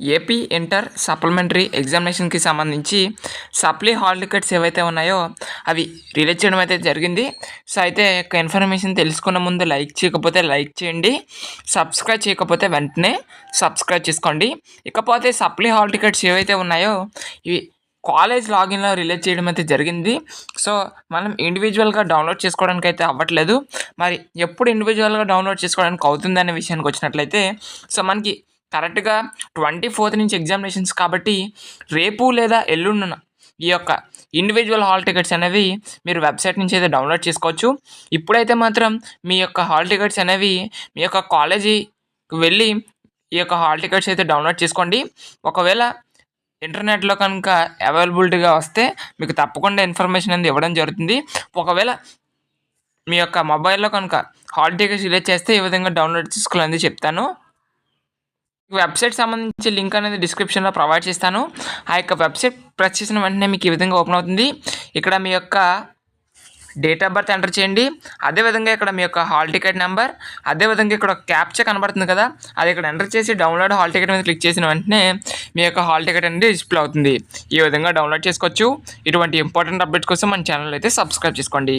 AP inter supplementary ఎగ్జామినేషన్కి సంబంధించి supply hall tickets ఏవైతే ఉన్నాయో అవి రిలీజ్ చేయడం అయితే జరిగింది. సో అయితే యొక్క ఇన్ఫర్మేషన్ తెలుసుకున్న ముందు లైక్ చేయకపోతే లైక్ చేయండి. సబ్స్క్రైబ్ చేయకపోతే వెంటనే సబ్స్క్రైబ్ చేసుకోండి. ఇకపోతే సప్లీ హాల్ టికెట్స్ ఏవైతే ఉన్నాయో ఇవి కాలేజ్ లాగిన్లో రిలీజ్ చేయడం అయితే జరిగింది. సో మనం ఇండివిజువల్గా డౌన్లోడ్ చేసుకోవడానికి అయితే అవ్వట్లేదు. మరి ఎప్పుడు ఇండివిజువల్గా డౌన్లోడ్ చేసుకోవడానికి అవుతుంది అనే విషయానికి వచ్చినట్లయితే సో మనకి కరెక్ట్గా ట్వంటీ ఫోర్త్ నుంచి ఎగ్జామినేషన్స్ కాబట్టి రేపు లేదా ఎల్లుండున ఈ యొక్క ఇండివిజువల్ హాల్ టికెట్స్ అనేవి మీరు వెబ్సైట్ నుంచి అయితే డౌన్లోడ్ చేసుకోవచ్చు. ఇప్పుడైతే మాత్రం మీ యొక్క హాల్ టికెట్స్ అనేవి మీ యొక్క కాలేజీకి వెళ్ళి ఈ యొక్క హాల్ టికెట్స్ అయితే డౌన్లోడ్ చేసుకోండి. ఒకవేళ ఇంటర్నెట్లో కనుక అవైలబిలిటీగా వస్తే మీకు తప్పకుండా ఇన్ఫర్మేషన్ అనేది ఇవ్వడం జరుగుతుంది. ఒకవేళ మీ యొక్క మొబైల్లో కనుక హాల్ టికెట్స్ రిలీజ్ చేస్తే ఈ విధంగా డౌన్లోడ్ చేసుకోవాలని చెప్తాను. వెబ్సైట్ సంబంధించి లింక్ అనేది డిస్క్రిప్షన్లో ప్రొవైడ్ చేస్తాను. ఆ యొక్క వెబ్సైట్ ప్రెస్ చేసిన వెంటనే మీకు ఈ విధంగా ఓపెన్ అవుతుంది. ఇక్కడ మీ యొక్క డేట్ ఆఫ్ బర్త్ ఎంటర్ చేయండి. అదేవిధంగా ఇక్కడ మీ యొక్క హాల్ టికెట్ నెంబర్ అదేవిధంగా ఇక్కడ ఒక క్యాప్చా కనబడుతుంది కదా అది ఇక్కడ ఎంటర్ చేసి డౌన్లోడ్ హాల్ టికెట్ మీద క్లిక్ చేసిన వెంటనే మీ యొక్క హాల్ టికెట్ అనేది డిస్ప్లే అవుతుంది. ఈ విధంగా డౌన్లోడ్ చేసుకోవచ్చు. ఇటువంటి ఇంపార్టెంట్ అప్డేట్స్ కోసం మన ఛానల్ అయితే సబ్స్క్రైబ్ చేసుకోండి.